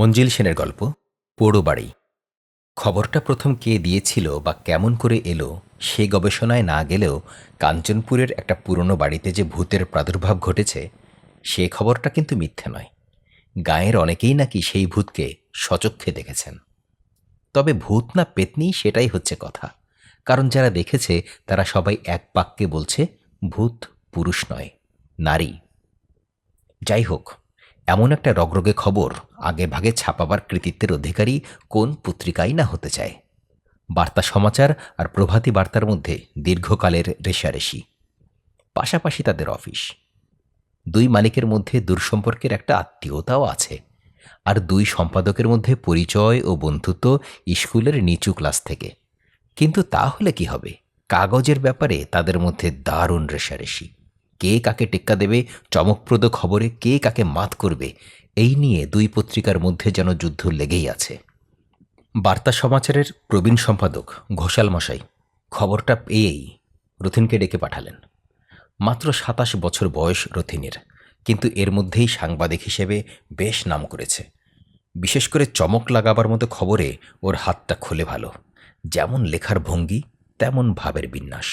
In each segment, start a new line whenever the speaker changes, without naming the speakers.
মঞ্জিল সেনের গল্প পোড়ো বাড়ি খবরটা প্রথম কে দিয়েছিল বা কেমন করে এলো সে গবেষণায় না গেলেও কাঞ্চনপুরের একটা পুরনো বাড়িতে যে ভূতের প্রাদুর্ভাব ঘটেছে, সে খবরটা কিন্তু মিথ্যে নয়। গায়ের অনেকেই নাকি সেই ভূতকে সচক্ষে দেখেছেন। তবে ভূত না পেতনি সেটাই হচ্ছে কথা। কারণ যারা দেখেছে, তারা সবাই এক বাক্যে বলছে, ভূত পুরুষ নয়, নারী। যাই হোক এমন একটা রগরগে খবর আগে ভাগে ছাপাবার কৃতিত্বের অধিকারী কোন পত্রিকাই না হতে চায়। বার্তা সমাচার আর প্রভাতী বার্তার মধ্যে দীর্ঘকালের রেশারেশি পাশাপাশি তাদের অফিস। দুই মালিকের মধ্যে দূরসম্পর্কের একটা আত্মীয়তাও আছে। আর দুই সম্পাদকের মধ্যে পরিচয় ও বন্ধুত্ব স্কুলের নিচু ক্লাস থেকে। কিন্তু তাহলে কি হবে? কাগজের ব্যাপারে তাদের মধ্যে দারুণ রেশারেশি কে কাকে টেক্কা দেবে, চমকপ্রদ খবরে কে কাকে মাত করবে, এই নিয়ে দুই পত্রিকার মধ্যে যেন যুদ্ধ লেগেই আছে। বার্তা সমাচারের প্রবীণ সম্পাদক ঘোষাল মশাই, খবরটা পেয়েই রথিনকে ডেকে পাঠালেন। মাত্র সাতাশ বছর বয়স রথিনের, কিন্তু এর মধ্যেই সাংবাদিক হিসেবে বেশ নাম করেছে। বিশেষ করে চমক লাগাবার মতো খবরে ওর হাতটা খুলে ভালো, যেমন লেখার ভঙ্গি, তেমন ভাবের বিন্যাস।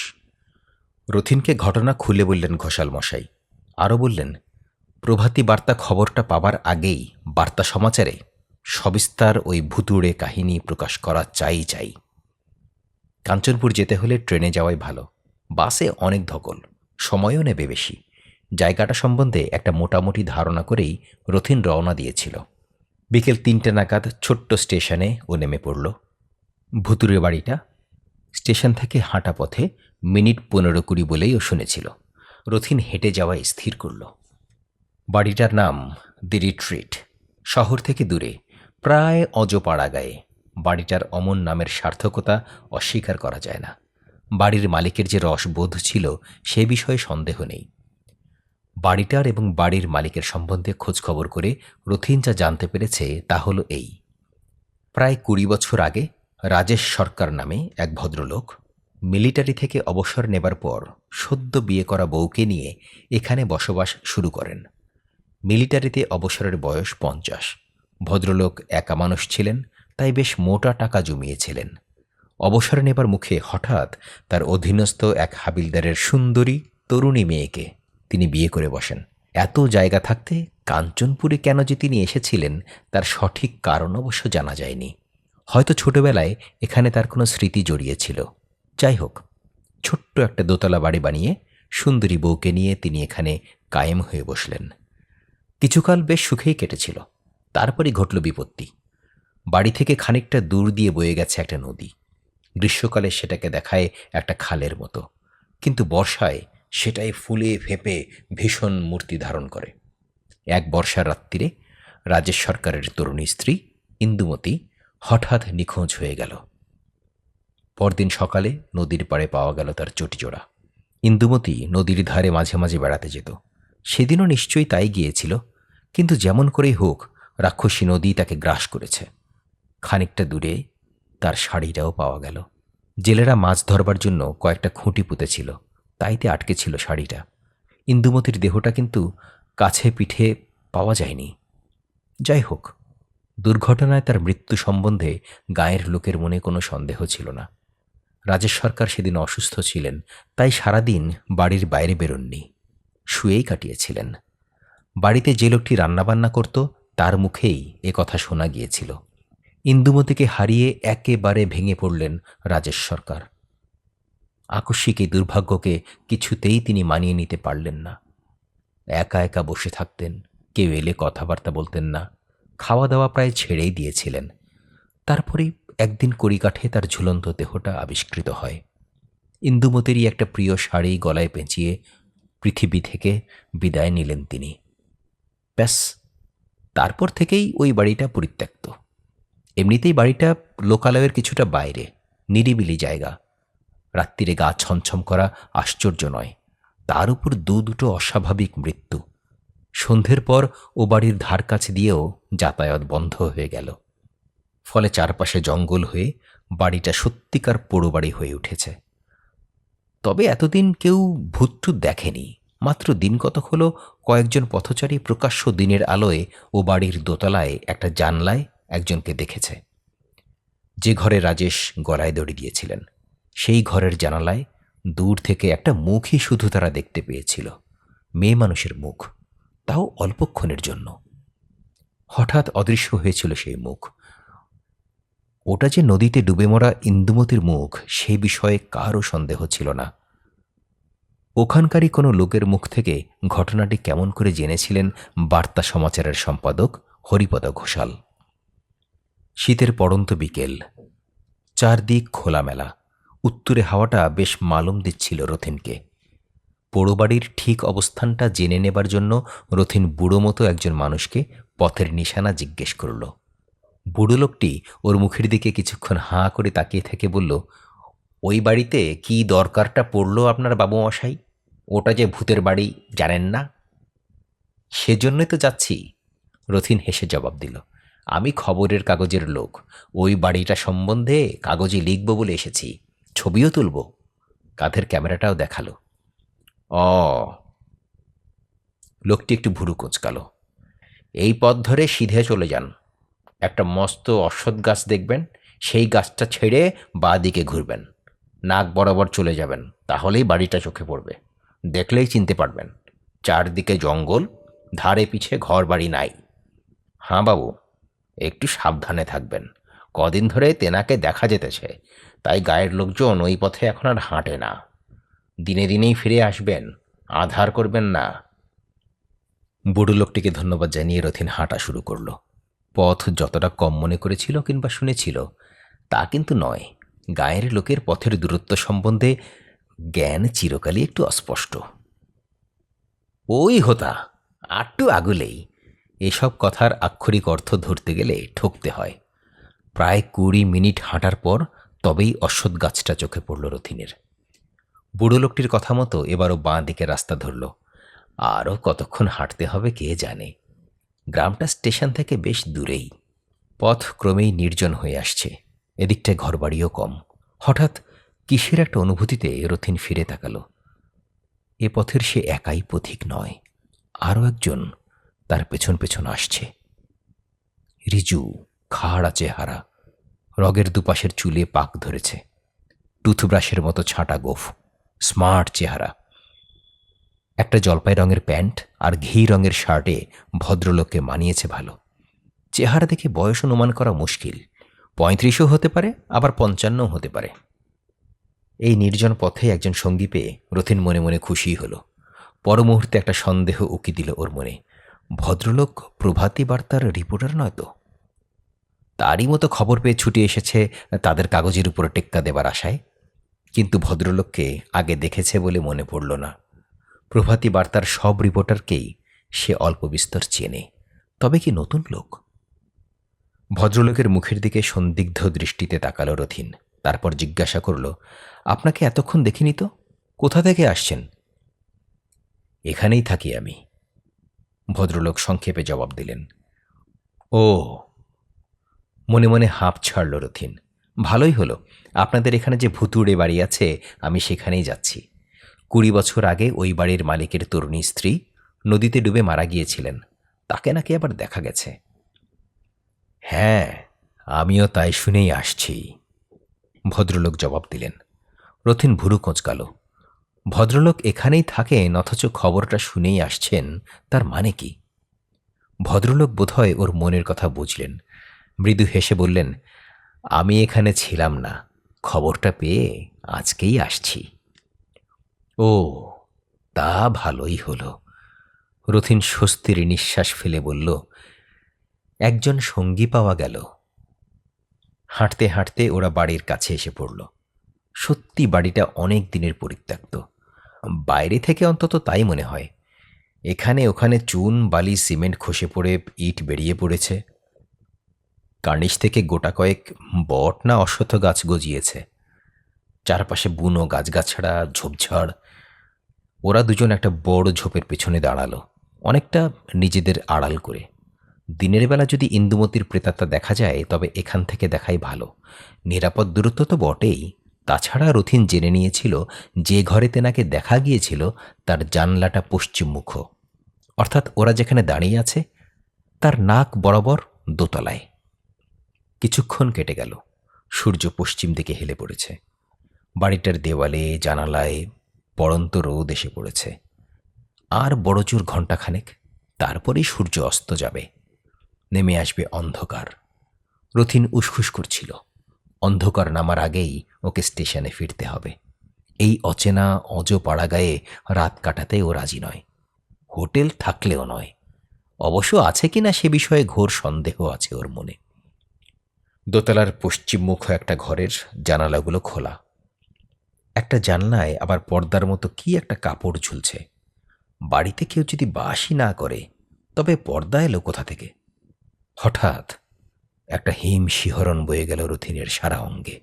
রথিনকে ঘটনা খুলে বললেন ঘোষাল মশাই আরও বললেন, প্রভাতী বার্তা খবরটা পাবার আগেই বার্তা সমাচারে সবিস্তার ওই ভুতুড়ে কাহিনী প্রকাশ করা চাই চাই। কাঞ্চনপুর যেতে হলে ট্রেনে যাওয়াই ভালো। বাসে অনেক ধকল, সময়ও নেবে বেশি। জায়গাটা সম্বন্ধে একটা মোটামুটি ধারণা করেই রথিন রওনা দিয়েছিল। বিকেল তিনটে নাগাদ ছোট্ট স্টেশনে ও নেমে পড়ল। ভুতুরের বাড়িটা, স্টেশন থেকে হাঁটা পথে মিনিট পনেরো কুড়ি বলেই ও শুনেছিল। রথিন হেঁটে যাওয়ায় স্থির করল। বাড়িটার নাম দি রিট্রিট শহর থেকে দূরে, প্রায় অজপাড়া গায়ে। বাড়িটার অমন নামের সার্থকতা অস্বীকার করা যায় না। বাড়ির মালিকের যে রসবোধ ছিল, সে বিষয়ে সন্দেহ নেই। বাড়িটার এবং বাড়ির মালিকের সম্বন্ধে খোঁজখবর করে রথিন যা জানতে পেরেছে তা হলো এই। প্রায় কুড়ি বছর আগে রাজেশ সরকার নামে এক ভদ্রলোক মিলিটারি থেকে অবসর নেবার পর সদ্য বিয়ে করা বউকে নিয়ে এখানে বসবাস শুরু করেন। মিলিটারিতে অবসরের বয়স পঞ্চাশ। ভদ্রলোক একা মানুষ ছিলেন, তাই বেশ মোটা টাকা জমিয়েছিলেন। অবসর নেবার মুখে হঠাৎ তার অধীনস্থ এক হাবিলদারের সুন্দরী, তরুণী মেয়েকে তিনি বিয়ে করে বসেন। এত জায়গা থাকতে কাঞ্চনপুরে কেন যে তিনি এসেছিলেন, তার সঠিক কারণ অবশ্য জানা যায়নি। হয়তো ছোটবেলায় এখানে তার কোনো স্মৃতি জড়িয়েছিল যাই হোক, ছোট্ট একটা দোতলা বাড়ি বানিয়ে সুন্দরী বউকে নিয়ে তিনি এখানে কায়েম হয়ে বসলেন। কিছুকাল বেশ সুখেই কেটেছিল, তারপরই ঘটল বিপত্তি। বাড়ি থেকে খানিকটা দূর দিয়ে বয়ে গেছে একটা নদী। গ্রীষ্মকালে সেটাকে দেখায় একটা খালের মতো, কিন্তু বর্ষায় সেটাই ফুলে ফেপে ভীষণ মূর্তি ধারণ করে। এক বর্ষার রাত্রিরে রাজেশ সরকারের তরুণী স্ত্রী ইন্দুমতি হঠাৎ নিখোঁজ হয়ে গেল। পরদিন সকালে নদীর পাড়ে পাওয়া গেল তার চটিজোড়া ইন্দুমতি নদীর ধারে মাঝে মাঝে বেড়াতে যেত। সেদিনও নিশ্চয়ই তাই গিয়েছিল, কিন্তু যেমন করেই হোক, রাক্ষসী নদী তাকে গ্রাস করেছে। খানিকটা দূরে তার শাড়িটাও পাওয়া গেল। জেলেরা মাছ ধরবার জন্য কয়েকটা খুঁটি পুঁতেছিল, তাইতে আটকে ছিল শাড়িটা। ইন্দুমতির দেহটা কিন্তু কাছে পিঠে পাওয়া যায়নি। যাই হোক, দুর্ঘটনায় তার মৃত্যু সম্বন্ধে গায়ের লোকের মনে কোনো সন্দেহ ছিল না। রাজেশ সরকার সেদিন অসুস্থ ছিলেন, তাই সারাদিন বাড়ির বাইরে বেরোননি। শুয়েই কাটিয়েছিলেন। বাড়িতে যে লোকটি রান্নাবান্না করত, তার মুখেই এ কথা শোনা গিয়েছিল। ইন্দুমতিকে হারিয়ে একেবারে ভেঙে পড়লেন রাজেশ সরকার। আকস্মিক এই দুর্ভাগ্যকে কিছুতেই তিনি মানিয়ে নিতে পারলেন না। একা একা বসে থাকতেন, কেউ এলে কথাবার্তা বলতেন না। খাওয়া দাওয়া প্রায় ছেড়েই দিয়েছিলেন। তারপরেই একদিন কড়িকাঠে তার ঝুলন্ত দেহটা আবিষ্কৃত হয়। ইন্দুমতিরই একটা প্রিয় শাড়ি গলায় পেঁচিয়ে পৃথিবী থেকে বিদায় নিলেন তিনি। ব্যাস, তারপর থেকেই ওই বাড়িটা পরিত্যক্ত। এমনিতেই বাড়িটা লোকালয়ের কিছুটা বাইরে, নিরিবিলি জায়গা। রাত্রিরে গা ছমছম করা আশ্চর্য নয়, তার উপর দু দুটো অস্বাভাবিক মৃত্যু। সন্ধ্যের পর ও বাড়ির ধার কাছে দিয়েও যাতায়াত বন্ধ হয়ে গেল। ফলে চারপাশে জঙ্গল হয়ে বাড়িটা সত্যিকার পোড়ো বাড়ি হয়ে উঠেছে। তবে এতদিন কেউ ভূতটুত দেখেনি। মাত্র দিন কতক হলো কয়েকজন পথচারী প্রকাশ্য দিনের আলোয় ও বাড়ির দোতলায় একটা জানলায় একজনকে দেখেছে। যে ঘরে রাজেশ গলায় দড়ি দিয়েছিলেন, সেই ঘরের জানালায় দূর থেকে একটা মুখই শুধু তারা দেখতে পেয়েছিল, মেয়ে মানুষের মুখ, তাও অল্পক্ষণের জন্য। হঠাৎ অদৃশ্য হয়েছিল সেই মুখ। ওটা যে নদীতে ডুবে মরা ইন্দুমতির মুখ, সে বিষয়ে কারও সন্দেহ ছিল না। ওখানকারই কোনো লোকের মুখ থেকে ঘটনাটি কেমন করে জেনেছিলেন বার্তা সমাচারের সম্পাদক হরিপদ ঘোষাল। শীতের পড়ন্ত বিকেল, চারদিক খোলামেলা, উত্তরে হাওয়াটা বেশ মালুম দিচ্ছিল রথিনকে। পোড়োবাড়ির ঠিক অবস্থানটা জেনে নেবার জন্য রথিন বুড়ো মতো একজন মানুষকে পথের নিশানা জিজ্ঞেস করল। বুড়ো লোকটি ওর মুখের দিকে কিছুক্ষণ হাঁ করে তাকিয়ে থেকে বলল, ওই বাড়িতে কি দরকারটা পড়ল আপনার বাবু মশাই ওটা যে ভূতের বাড়ি, জানেন না? সেজন্যই তো যাচ্ছি, রথিন হেসে জবাব দিল। আমি খবরের কাগজের লোক। ওই বাড়িটা সম্বন্ধে কাগজে লিখব বলে এসেছি। ছবিও তুলব। কাঁধের ক্যামেরাটাও দেখাল। অ লোকটি একটু ভুরু কোঁচকালো। এই পথ ধরে সিধে চলে যান। একটা মস্ত অশ্বত্থ গাছ দেখবেন, সেই গাছটা ছেড়ে বাঁ দিকে ঘুরবেন। নাক বরাবর চলে যাবেন, তাহলেই বাড়িটা চোখে পড়বে। দেখলেই চিনতে পারবেন, চারদিকে জঙ্গল, ধারে পিছে ঘর বাড়ি নাই। হাঁ বাবু, একটু সাবধানে থাকবেন। কদিন ধরে তেনাকে দেখা যেতেছে, তাই গায়ের লোকজন ওই পথে এখন আর হাঁটে না। দিনে দিনেই ফিরে আসবেন, আধার করবেন না। বুড়ো লোকটিকে ধন্যবাদ জানিয়ে রথিন হাঁটা শুরু করল। পথ যতটা কম মনে করেছিল কিংবা শুনেছিল, তা কিন্তু নয়। গায়ের লোকের পথের দূরত্ব সম্বন্ধে জ্ঞান চিরকালই একটু অস্পষ্ট। ওই হোতা, আটটু আগুলেই এসব কথার আক্ষরিক অর্থ ধরতে গেলে ঠকতে হয়। প্রায় কুড়ি মিনিট হাঁটার পর তবেই অশ্বত্থ গাছটা চোখে পড়ল রথিনের। বুড়ো লোকটির কথা মতো এবারও বাঁ দিকে রাস্তা ধরল। আরও কতক্ষণ হাঁটতে হবে কে জানে? গ্রামটা স্টেশন থেকে বেশ দূরেই। পথ ক্রমেই নির্জন হয়ে আসছে। এদিকটায় ঘরবাড়িও কম। হঠাৎ কিসের একটা অনুভূতিতে রথিন ফিরে তাকালো। এ পথের সে একাই পথিক নয়, আরও একজন তার পেছন পেছন আসছে। রিজু, খাড়া চেহারা, রগের দুপাশের চুলে পাক ধরেছে। টুথব্রাশের মতো ছাঁটা গোফ, স্মার্ট চেহারা। একটা জলপাই রঙের প্যান্ট আর ঘি রঙের শার্টে ভদ্রলোককে মানিয়েছে ভালো। চেহারা দেখে বয়স অনুমান করা মুশকিল। পঁয়ত্রিশও হতে পারে, আবার পঞ্চান্নও হতে পারে। এই নির্জন পথে একজন সঙ্গী পেয়ে রথিন মনে মনে খুশি হলো। পর মুহূর্তে একটা সন্দেহ উকি দিল ওর মনে। ভদ্রলোক প্রভাতী বার্তার রিপোর্টার নয় তো? তারই মতো খবর পেয়ে ছুটে এসেছে তাদের কাগজের উপরে টেক্কা দেবার আশায়। কিন্তু ভদ্রলোককে আগে দেখেছে বলে মনে পড়ল না। প্রভাতী বার্তার সব রিপোর্টারকেই সে অল্প বিস্তর চেনে। তবে কি নতুন লোক? ভদ্রলোকের মুখের দিকে সন্দিগ্ধ দৃষ্টিতে তাকালো রথিন, তারপর জিজ্ঞাসা করল, আপনাকে এতক্ষণ দেখিনি তো? কোথা থেকে আসছেন? এখানেই থাকি আমি। ভদ্রলোক সংক্ষেপে জবাব দিলেন, ও। মনে মনে হাঁপ ছাড়ল রথিন, ভালোই হলো। আপনাদের এখানে যে ভুতুড়ে বাড়ি আছে, আমি সেখানেই যাচ্ছি। কুড়ি বছর আগে ওই বাড়ির মালিকের তরুণী স্ত্রী নদীতে ডুবে মারা গিয়েছিলেন। তাকে নাকি আবার দেখা গেছে। হ্যাঁ আমিও তাই শুনেই আসছি। ভদ্রলোক জবাব দিলেন। রথিন ভুরু কোঁচকাল। ভদ্রলোক এখানেই থাকেন, অথচ খবরটা শুনেই আসছেন, তার মানে কি? ভদ্রলোক বোধহয় ওর মনের কথা বুঝলেন। মৃদু হেসে বললেন, আমি এখানে ছিলাম না। খবরটা পেয়ে আজকেই আসছি। ও, তা ভালোই হলো। রথিন স্বস্তির নিঃশ্বাস ফেলে বলল, একজন সঙ্গী পাওয়া গেল। হাঁটতে হাঁটতে ওরা বাড়ির কাছে এসে পড়ল। সত্যি বাড়িটা অনেক দিনের পরিত্যক্ত। বাইরে থেকে অন্তত তাই মনে হয়। এখানে ওখানে চুন, বালি, সিমেন্ট খসে পড়ে ইট বেরিয়ে পড়েছে। কার্নিশ থেকে গোটা কয়েক বট না অশ্বত্থ গাছ গজিয়েছে। চারপাশে বুনো গাছগাছড়া, ঝোপঝাড় ওরা দুজন একটা বড় ঝোপের পেছনে দাঁড়াল, অনেকটা নিজেদের আড়াল করে। দিনের বেলা যদি ইন্দুমতির প্রেতাত্মা দেখা যায়, তবে এখান থেকে দেখাই ভালো। নিরাপদ দূরত্ব তো বটেই। তাছাড়া রথিন জেনে নিয়েছিল, যে ঘরে তেনাকে দেখা গিয়েছিল, তার জানলাটা পশ্চিমমুখ। অর্থাৎ ওরা যেখানে দাঁড়িয়ে আছে, তার নাক বরাবর দোতলায়। কিছুক্ষণ কেটে গেল। সূর্য পশ্চিম দিকে হেলে পড়েছে। বাড়িটার দেওয়ালে, জানালায় পড়ন্ত রোদ এসে পড়েছে। আর বড়জোর ঘণ্টাখানেক তারপরেই সূর্য অস্ত যাবে। নেমে আসবে অন্ধকার। রথিন উসখুস করছিল। অন্ধকার নামার আগেই ওকে স্টেশনে ফিরতে হবে। এই অচেনা অজ পাড়া গায়ে রাত কাটাতে ও রাজি নয়। হোটেল থাকলেও নয়। অবশ্য আছে কিনা সে বিষয়ে ঘোর সন্দেহ আছে ওর মনে। দোতলার পশ্চিমমুখ একটা ঘরের জানালাগুলো খোলা। একটা জানলায় আবার পর্দার মতো কি একটা কাপড় ঝুলছে। বাড়িতে কেউ যদি বাসই না করে, তবে পর্দা এলো কোথা থেকে? হঠাৎ একটা হিম শিহরণ বয়ে গেল রথিনের সারা অঙ্গে।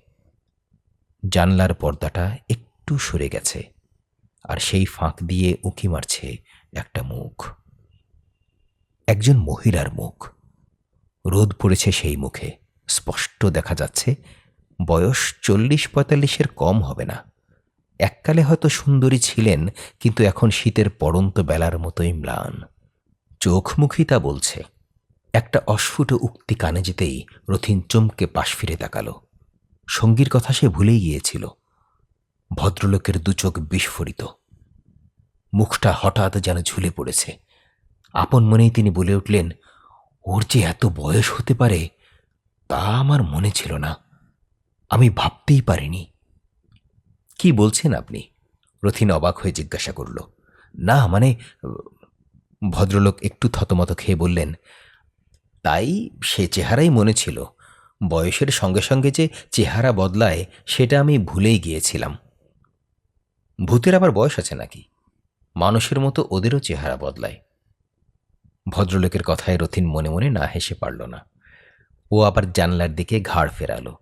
জানলার পর্দাটা একটু সরে গেছে, আর সেই ফাঁক দিয়ে উঁকি মারছে একটা মুখ। একজন মহিলার মুখ। রোদ পড়েছে সেই মুখে। স্পষ্ট দেখা যাচ্ছে, বয়স চল্লিশ পঁয়তাল্লিশের কম হবে না। এককালে হয়তো সুন্দরী ছিলেন, কিন্তু এখন শীতের পড়ন্ত বেলার মতোই ম্লান। চোখ তা বলছে, একটা অস্ফুট উক্তি কানে যেতেই রথিন চমকে পাশ ফিরে তাকালো। সঙ্গীর কথা সে ভুলেই গিয়েছিল। ভদ্রলোকের দুচোখ বিস্ফোরিত। মুখটা হঠাৎ যেন ঝুলে পড়েছে। আপন মনেই তিনি বলে উঠলেন, ওর যে এত বয়স হতে পারে, তা আমার মনে ছিল না। আমি ভাবতেই পারিনি। কি বলছেন আপনি? রথিন অবাক হয়ে জিজ্ঞাসা করল। না মানে ভদ্রলোক একটু থতমত খেয়ে বললেন, তাই সে চেহারাই মনে ছিল। বয়সের সঙ্গে সঙ্গে যে চেহারা বদলায়, সেটা আমি ভুলেই গিয়েছিলাম। ভূতের আবার বয়স আছে নাকি? মানুষের মতো ওদেরও চেহারা বদলায়। ভদ্রলোকের কথায় রথিন মনে মনে না হেসে পারল না। ও আবার জানলার দিকে ঘাড় ফেরালো।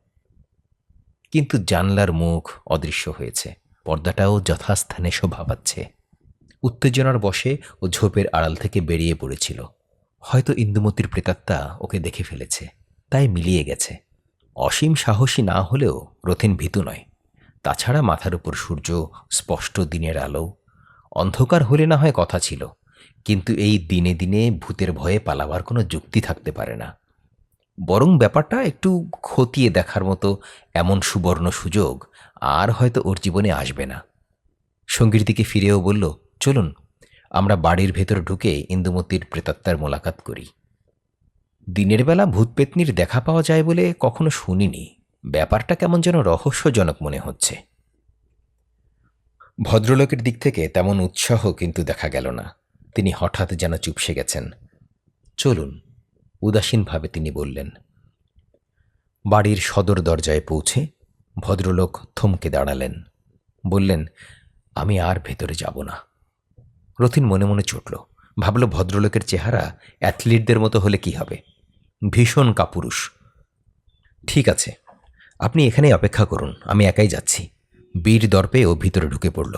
কিন্তু জানলার মুখ অদৃশ্য হয়েছে। পর্দাটাও যথাস্থানে শোভা পাচ্ছে। উত্তেজনার বশে ও ঝোপের আড়াল থেকে বেরিয়ে পড়েছিল। হয়তো ইন্দুমতির প্রেতাত্মা ওকে দেখে ফেলেছে। তাই মিলিয়ে গেছে। অসীম সাহসী না হলেও রথিন ভীতু নয়। তাছাড়া মাথার উপর সূর্য স্পষ্ট দিনের আলো। অন্ধকার হলে না হয় কথা ছিল। কিন্তু এই দিনে দিনে ভূতের ভয়ে পালাবার কোনো যুক্তি থাকতে পারে না। বরং ব্যাপারটা একটু খতিয়ে দেখার মতো এমন সুবর্ণ সুযোগ আর হয়তো ওর জীবনে আসবে না। সঙ্গীর দিকে ফিরেও বলল, চলুন, আমরা বাড়ির ভেতর ঢুকে ইন্দুমতির প্রেতাত্মার মোলাকাত করি। দিনের বেলা ভূতপেতনির দেখা পাওয়া যায় বলে কখনো শুনিনি। ব্যাপারটা কেমন যেন রহস্যজনক মনে হচ্ছে। ভদ্রলোকের দিক থেকে তেমন উৎসাহ কিন্তু দেখা গেল না। তিনি হঠাৎ যেন চুপসে গেছেন। চলুন উদাসীনভাবে তিনি বললেন, বাড়ির সদর দরজায় পৌঁছে ভদ্রলোক থমকে দাঁড়ালেন। বললেন, আমি আর ভেতরে যাব না। রথিন মনে মনে চটল, ভাবল ভদ্রলোকের চেহারা অ্যাথলিটদের মতো হলে কি হবে? ভীষণ কাপুরুষ। ঠিক আছে, আপনি এখানেই অপেক্ষা করুন, আমি একাই যাচ্ছি। বীর দর্পে ও ভিতরে ঢুকে পড়ল।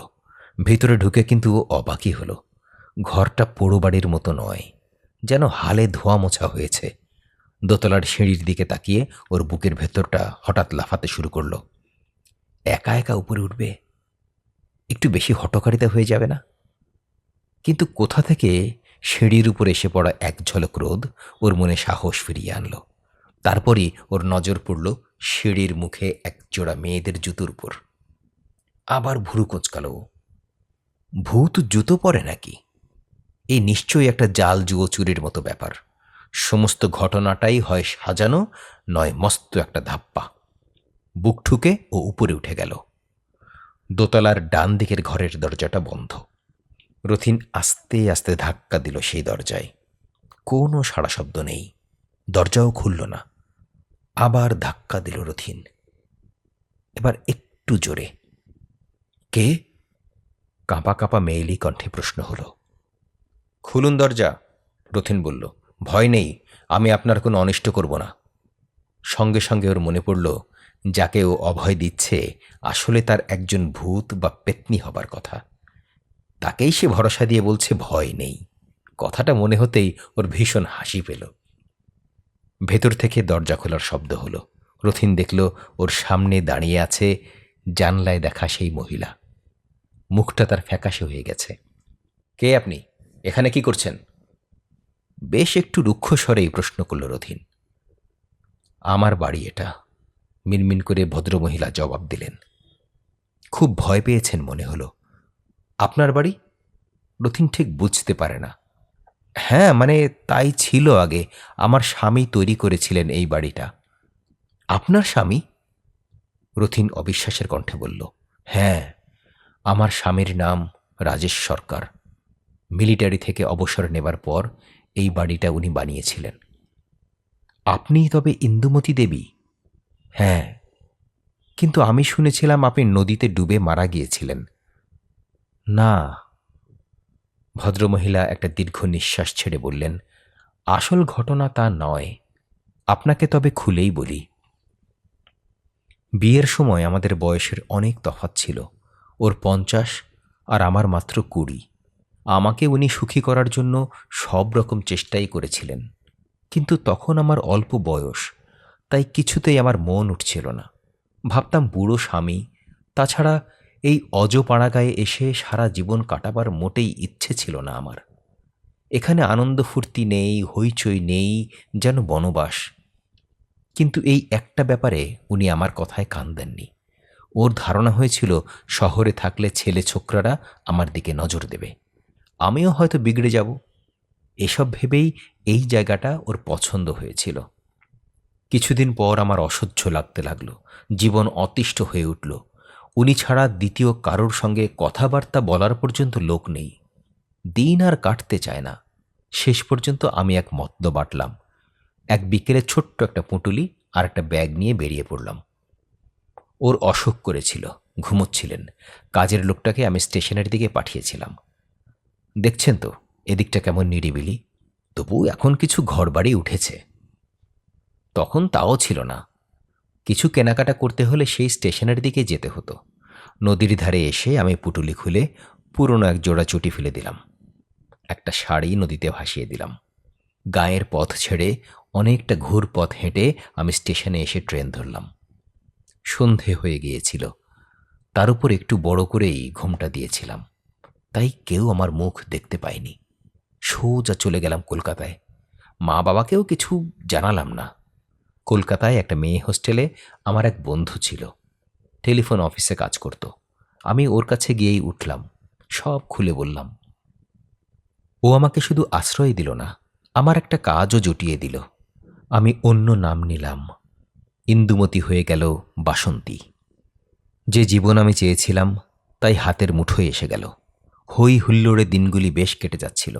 ভিতরে ঢুকে কিন্তু ও অবাকই হলো। ঘরটা পোড়ো বাড়ির মতো নয়। যেন হালে ধোয়া মোছা হয়েছে। দোতলার সিঁড়ির দিকে তাকিয়ে ওর বুকের ভেতরটা হঠাৎ লাফাতে শুরু করল। একা একা উপরে উঠবে? একটু বেশি হটকারিতা হয়ে যাবে না? কিন্তু কোথা থেকে সিঁড়ির উপর এসে পড়া এক ঝলক রোদ ওর মনে সাহস ফিরিয়ে আনল। তারপরই ওর নজর পড়ল সিঁড়ির মুখে এক জোড়া মেয়েদের জুতোর উপর। আবার ভুরু কোচকালো। ভূত জুতো পরে নাকি? এই নিশ্চয়ই একটা জাল জুয়ো চুরির মতো ব্যাপার। সমস্ত ঘটনাটাই হয় সাজানো, নয় মস্ত একটা ধাপ্পা। বুক ঠুকে ও উপরে উঠে গেল। দোতলার ডান দিকের ঘরের দরজাটা বন্ধ। রথিন আস্তে আস্তে ধাক্কা দিল সেই দরজায়। কোনো সাড়া শব্দ নেই। দরজাও খুলল না। আবার ধাক্কা দিল রথিন। এবার একটু জোরে। কে? কাঁপা কাঁপা মেয়েলি কণ্ঠে প্রশ্ন হলো। খুলুন দরজা, রথিন বলল। ভয় নেই, আমি আপনার কোনো অনিষ্ট করব না। সঙ্গে সঙ্গে ওর মনে পড়ল, যাকে ও অভয় দিচ্ছে আসলে তার একজন ভূত বা পেতনি হবার কথা। তাকেই সে ভরসা দিয়ে বলছে, ভয় নেই। কথাটা মনে হতেই ওর ভীষণ হাসি পেল। ভেতর থেকে দরজা খোলার শব্দ হলো। রথিন দেখল, ওর সামনে দাঁড়িয়ে আছে জানলায় দেখা সেই মহিলা। মুখটা তার ফ্যাকাশে হয়ে গেছে। কে আপনি? এখানে কি করছেন? বেশ একটু রুক্ষ স্বরে এই প্রশ্ন করল রথিন। আমার বাড়ি এটা। মিনমিন করে ভদ্রমহিলা জবাব দিলেন। খুব ভয় পেয়েছেন মনে হলো। আপনার বাড়ি? রথিন ঠিক বুঝতে পারে না। হ্যাঁ মানে তাই ছিল আগে। আমার স্বামী তৈরি করেছিলেন এই বাড়িটা। আপনার স্বামী? রথিন অবিশ্বাসের কণ্ঠে বলল হ্যাঁ আমার স্বামীর নাম রাজেশ সরকার। মিলিটারি থেকে অবসর নেবার পর এই বাড়িটা উনি বানিয়েছিলেন। আপনি তবে ইন্দুমতী দেবী? হ্যাঁ। কিন্তু আমি শুনেছিলাম আপনি নদীতে ডুবে মারা গিয়েছিলেন। না। ভদ্রমহিলা একটা দীর্ঘ নিঃশ্বাস ছেড়ে বললেন, আসল ঘটনা তা নয়। আপনাকে তবে খুলেই বলি। বিয়ের সময় আমাদের বয়সের অনেক তফাৎ ছিল। ওর পঞ্চাশ আর আমার মাত্র কুড়ি। আমাকে উনি সুখী করার জন্য সব রকম চেষ্টাই করেছিলেন। কিন্তু তখন আমার অল্প বয়স, তাই কিছুতেই আমার মন উঠছিল না। ভাবতাম বুড়ো স্বামী, তাছাড়া এই অজপাড়াগায়ে এসে সারা জীবন কাটাবার মোটেই ইচ্ছে ছিল না আমার। এখানে আনন্দ ফুর্তি নেই, হইচই নেই, যেন বনবাস। কিন্তু এই একটা ব্যাপারে উনি আমার কথায় কান দেননি। ওর ধারণা হয়েছিল, শহরে থাকলে ছেলে ছোকরারা আমার দিকে নজর দেবে। আমিও হয়তো বিগড়ে যাব। এসব ভেবেই এই জায়গাটা ওর পছন্দ হয়েছিল। কিছুদিন পর আমার অসহ্য লাগতে লাগল। জীবন অতিষ্ঠ হয়ে উঠল। উনি ছাড়া দ্বিতীয় কারোর সঙ্গে কথাবার্তা বলার পর্যন্ত লোক নেই। দিন আর কাটতে চায় না। শেষ পর্যন্ত আমি এক মদ্য বাটলাম। এক বিকেলে ছোট্ট একটা পুঁটুলি আর একটা ব্যাগ নিয়ে বেরিয়ে পড়লাম। ওর অসুখ করেছিল। ঘুমোচ্ছিলেন। কাজের লোকটাকে আমি স্টেশনের দিকে পাঠিয়েছিলাম। দেখছেন তো, এদিকটা কেমন নিরিবিলি? তবু এখন কিছু ঘরবাড়ি উঠেছে। তখন তাও ছিল না। কিছু কেনাকাটা করতে হলে সেই স্টেশনের দিকে যেতে হতো। নদীর ধারে এসে আমি পুটুলি খুলে পুরনো এক জোড়া চুটি ফেলে দিলাম। একটা শাড়ি নদীতে ভাসিয়ে দিলাম। গায়ের পথ ছেড়ে অনেকটা ঘুর পথ হেঁটে আমি স্টেশনে এসে ট্রেন ধরলাম। সন্ধে হয়ে গিয়েছিল। তার উপর একটু বড় করেই ঘুমটা দিয়েছিলাম। তাই কেউ আমার মুখ দেখতে পায়নি। সোজা চলে গেলাম কলকাতায়। মা বাবাকেও কিছু জানালাম না। কলকাতায় একটা মেয়ে হোস্টেলে আমার এক বন্ধু ছিল। টেলিফোন অফিসে কাজ করত। আমি ওর কাছে গিয়েই উঠলাম। সব খুলে বললাম, ও আমাকে শুধু আশ্রয় দিল না, আমার একটা কাজও জুটিয়ে দিল। আমি অন্য নাম নিলাম। ইন্দুমতি হয়ে গেল বাসন্তী। যে জীবন আমি চেয়েছিলাম, তাই হাতের মুঠোয় এসে গেল। হই হুল্লোড়ে দিনগুলি বেশ কেটে যাচ্ছিল।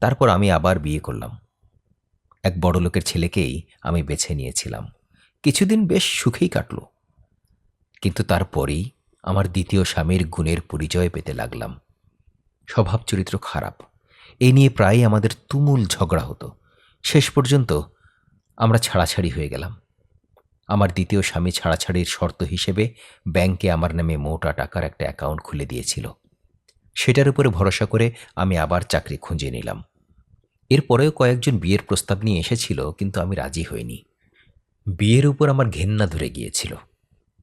তারপর আমি আবার বিয়ে করলাম। এক বড় লোকের ছেলেকেই আমি বেছে নিয়েছিলাম। কিছুদিন বেশ সুখেই কাটল। কিন্তু তারপরেই আমার দ্বিতীয় স্বামীর গুণের পরিচয় পেতে লাগলাম। স্বভাব চরিত্র খারাপ। এই নিয়ে প্রায়ই আমাদের তুমুল ঝগড়া হতো। শেষ পর্যন্ত আমরা ছাড়াছাড়ি হয়ে গেলাম। আমার দ্বিতীয় স্বামী ছাড়াছাড়ির শর্ত হিসেবে ব্যাংকে আমার নামে মোটা টাকার একটা অ্যাকাউন্ট খুলে দিয়েছিল। সেটার উপরে ভরসা করে আমি আবার চাকরি খুঁজে নিলাম। এরপরেও কয়েকজন বিয়ের প্রস্তাব নিয়ে এসেছিল, কিন্তু আমি রাজি হইনি। বিয়ের উপর আমার ঘেন্না ধরে গিয়েছিল।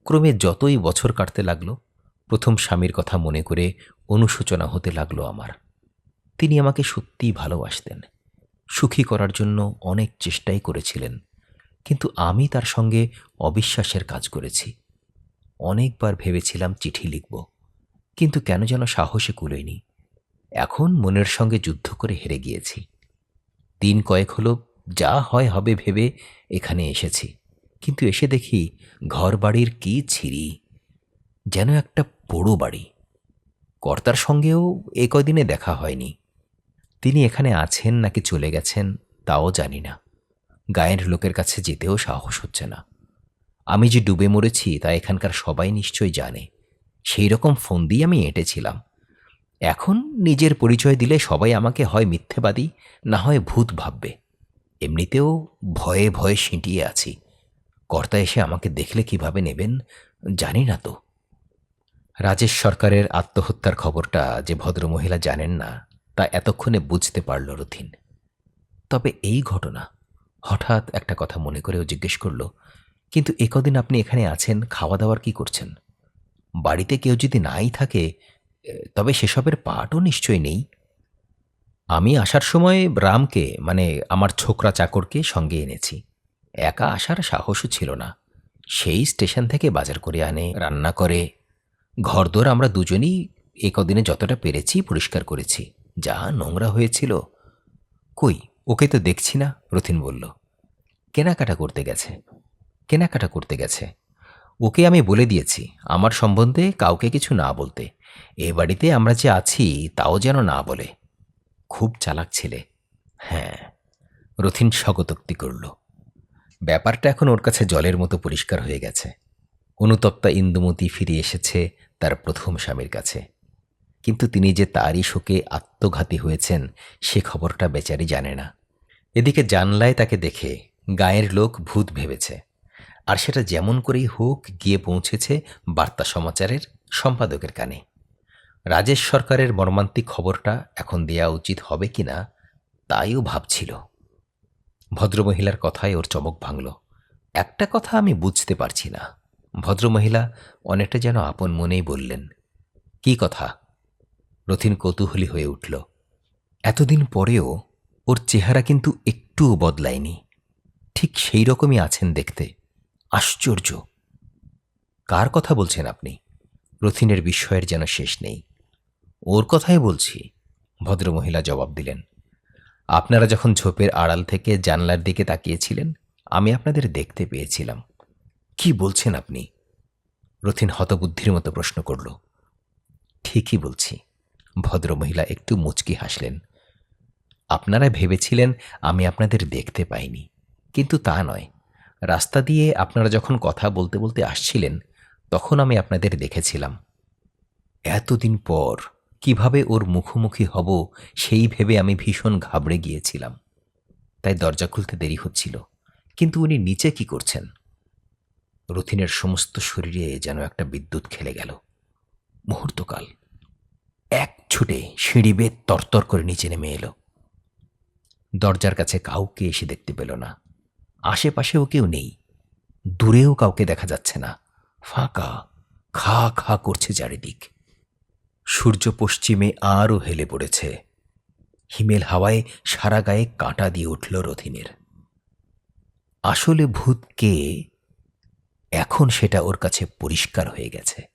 ক্রমে যতই বছর কাটতে লাগল, প্রথম স্বামীর কথা মনে করে অনুশোচনা হতে লাগল আমার। তিনি আমাকে সত্যিই ভালোবাসতেন। সুখী করার জন্য অনেক চেষ্টাই করেছিলেন, কিন্তু আমি তার সঙ্গে অবিশ্বাসের কাজ করেছি। অনেকবার ভেবেছিলাম চিঠি লিখব। কিন্তু কেন যেন সাহসে কুলোয়নি। এখন মনের সঙ্গে যুদ্ধ করে হেরে গিয়েছি। দিন কয়েক হলো, যা হয় হবে ভেবে এখানে এসেছি। কিন্তু এসে দেখি ঘর বাড়ির কি ছিঁড়ি যেন একটা বড় বাড়ি। কর্তার সঙ্গেও এ কদিনে দেখা হয়নি। তিনি এখানে আছেন নাকি চলে গেছেন, তাও জানি না। গায়ের লোকের কাছে যেতেও সাহস হচ্ছে না। আমি যে ডুবে মরেছি, তা এখানকার সবাই নিশ্চয়ই জানে। সেই রকম ফোন দিয়ে আমি এঁটেছিলাম। এখন নিজের পরিচয় দিলে সবাই আমাকে হয় মিথ্যেবাদী, না হয় ভূত ভাববে। এমনিতেও ভয়ে ভয়ে সিঁটিয়ে আছি। কর্তা এসে আমাকে দেখলে কীভাবে নেবেন, জানি না তো। রাজেশ সরকারের আত্মহত্যার খবরটা যে ভদ্রমহিলা জানেন না, তা এতক্ষণে বুঝতে পারল রথিন। তবে এই ঘটনা, হঠাৎ একটা কথা মনে করেও জিজ্ঞেস করল, কিন্তু একদিন আপনি এখানে আছেন খাওয়া দাওয়ার কি করছেন? বাড়িতে কেউ যদি নাই থাকে, তবে সেসবের পাটও নিশ্চয় নেই। আমি আসার সময় রামকে মানে আমার ছোকরা চাকরকে সঙ্গে এনেছি। একা আসার সাহসও ছিল না। সেই স্টেশন থেকে বাজার করে আনে, রান্না করে। ঘরদোর আমরা দুজনেই এ কদিনে যতটা পেরেছি পরিষ্কার করেছি। যা নোংরা হয়েছিল। কই, ওকে তো দেখছি না, রথিন বলল। কেনাকাটা করতে গেছে। কেনাকাটা করতে গেছে। ওকে আমি বলে দিয়েছি, আমার সম্বন্ধে কাউকে কিছু না বলতে। এ বাড়িতে আমরা যে আছি, তাও যেন না বলে। খুব চালাক ছেলে। হ্যাঁ রথিন স্বগতোক্তি করল। ব্যাপারটা এখন ওর কাছে জলের মতো পরিষ্কার হয়ে গেছে। অনুতপ্তা ইন্দুমতি ফিরে এসেছে তার প্রথম স্বামীর কাছে। কিন্তু তিনি যে তারই শোকে আত্মঘাতী হয়েছেন, সে খবরটা বেচারি জানে না। এদিকে জানলায় তাকে দেখে গায়ের লোক ভূত ভেবেছে। আর সেটা যেমন করেই হোক গিয়ে পৌঁছেছে বার্তা সমাচারের সম্পাদকের কানে। রাজেশ সরকারের মর্মান্তিক খবরটা এখন দেয়া উচিত হবে কিনা তাইও ভাবছিল। ভদ্রমহিলার কথায় ওর চমক ভাঙল। একটা কথা আমি বুঝতে পারছি না। ভদ্রমহিলা অনেকটা যেন আপন মনেই বললেন, কি কথা? রথিন কৌতূহলী হয়ে উঠল। এতদিন পরেও ওর চেহারা কিন্তু একটুও বদলায়নি। ঠিক সেই রকমই আছেন দেখতে। আশ্চর্য। কার কথা বলছেন আপনি? রথিনের বিস্ময়ের যেন শেষ নেই। ওর কথাই বলছি, ভদ্রমহিলা জবাব দিলেন। আপনারা যখন ঝোপের আড়াল থেকে জানলার দিকে তাকিয়েছিলেন, আমি আপনাদের দেখতে পেয়েছিলাম। কি বলছেন আপনি? রথিন হতবুদ্ধির মতো প্রশ্ন করল। ঠিকই বলছি, ভদ্রমহিলা একটু মুচকি হাসলেন। আপনারা ভেবেছিলেন আমি আপনাদের দেখতে পাইনি, কিন্তু তা নয়। রাস্তা দিয়ে আপনারা যখন কথা বলতে বলতে আসছিলেন, তখন আমি আপনাদের দেখেছিলাম। এতদিন পর কীভাবে ওর মুখোমুখি হব সেই ভেবে আমি ভীষণ ঘাবড়ে গিয়েছিলাম। তাই দরজা খুলতে দেরি হচ্ছিল। কিন্তু উনি নিচে কি করছেন? রথিনের সমস্ত শরীরে যেন একটা বিদ্যুৎ খেলে গেল। মুহূর্তকাল। এক ছুটে সিঁড়ি বেদ তরতর করে নিচে নেমে এলো। দরজার কাছে কাউকে এসে দেখতে পেল না। আশেপাশেও কেউ নেই। দূরেও কাউকে দেখা যাচ্ছে না। ফাঁকা, খা খা করছে চারিদিক। সূর্য পশ্চিমে আরও হেলে পড়েছে। হিমেল হাওয়ায় সারা গায়ে কাঁটা দিয়ে উঠল রথিনের। আসলে ভূত কে? এখন সেটা ওর কাছে পরিষ্কার হয়ে গেছে।